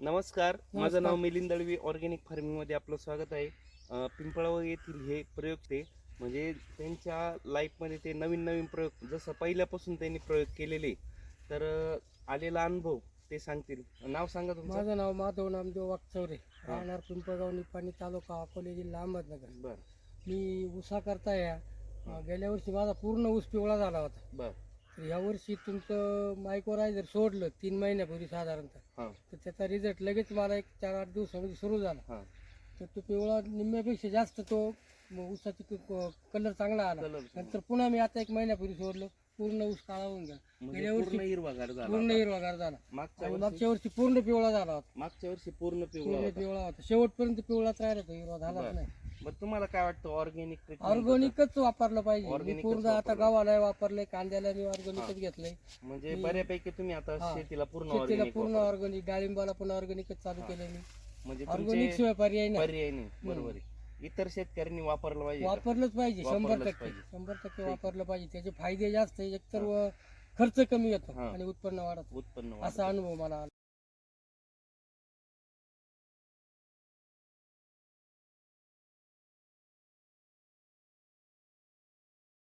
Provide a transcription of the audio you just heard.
नमस्कार माझं. नाव मिलिंद दळवी ऑर्गॅनिक फार्मिंगमध्ये आपलं स्वागत आहे. अं, पिंपळावर येथील हे प्रयोग ते म्हणजे त्यांच्या लाईफमध्ये ते नवीन नवीन प्रयोग जसं पहिल्यापासून त्यांनी प्रयोग केलेले तर अं, आलेला अनुभव ते सांगतील. नाव सांगा तुमचं. माझं नाव माधव नामदेव वागचौरे हा. राहणार पिंपळगाव निपाणी तालुका अकोले जिल्हा अहमदनगर. बर. मी ऊसा करता या अं, गेल्या वर्षी माझा पूर्ण ऊस पिवळा झाला होता. बर. या वर्षी तुमचं मायक्रोरायझर सोडलं तीन महिन्यापूर्वी साधारणतः हा. तर त्याचा रिझल्ट लगेच मला एक चार आठ दिवसामध्ये सुरू झाला. हा. तर तो पिवळा निम्म्यापेक्षा जास्त तो म, ऊसाची कलर चांगला आला. नंतर पुन्हा मी आता एक महिन्यापूर्वी सोडलं पूर्ण ऊस काळा होऊन गेला. म्हणजे गेल्या वर्षी पूर्ण हिरवागार झाला पूर्ण होता. हिरवागार झाला. मागच्या आणि वर्षी मागच्या वर्षी पूर्ण पिवळा झाला होता. मागच्या वर्षी पूर्ण पिवळा पूर्ण होता. पिवळा होता. शेवटपर्यंत पिवळाच राहिला तो हिरवा झालाच बरं. नाही. मग तुम्हाला काय वाटतं ऑर्गॅनिक ऑर्गॅनिकच वापरलं पाहिजे. मी Organic च पूर्ण आता वापरलं. गव्हाला वापरलंय कांद्याला मी ऑर्गॅनिकच घेतलंय. म्हणजे बऱ्यापैकी तुम्ही आता हा. शेतीला पूर्ण शेतीला ऑर्गॅनिक पूर्ण ऑर्गॅनिक डाळिंबाला पण ऑर्गॅनिकच चालू केलंय मी. म्हणजे ऑर्गॅनिक शिवाय पर्याय नाही. पर्याय नाही. बरोबर आहे. इतर शेतकऱ्यांनी वापरलं पाहिजे का? वापरलंच पाहिजे शंभर वापरलंच टक्के पाहिजे. शंभर टक्के ठीक. वापरलं पाहिजे त्याचे फायदे जास्त आहे एकतर व खर्च कमी येतो हा. आणि उत्पन्न वाढत उत्पन्न असा. अनुभव मला आला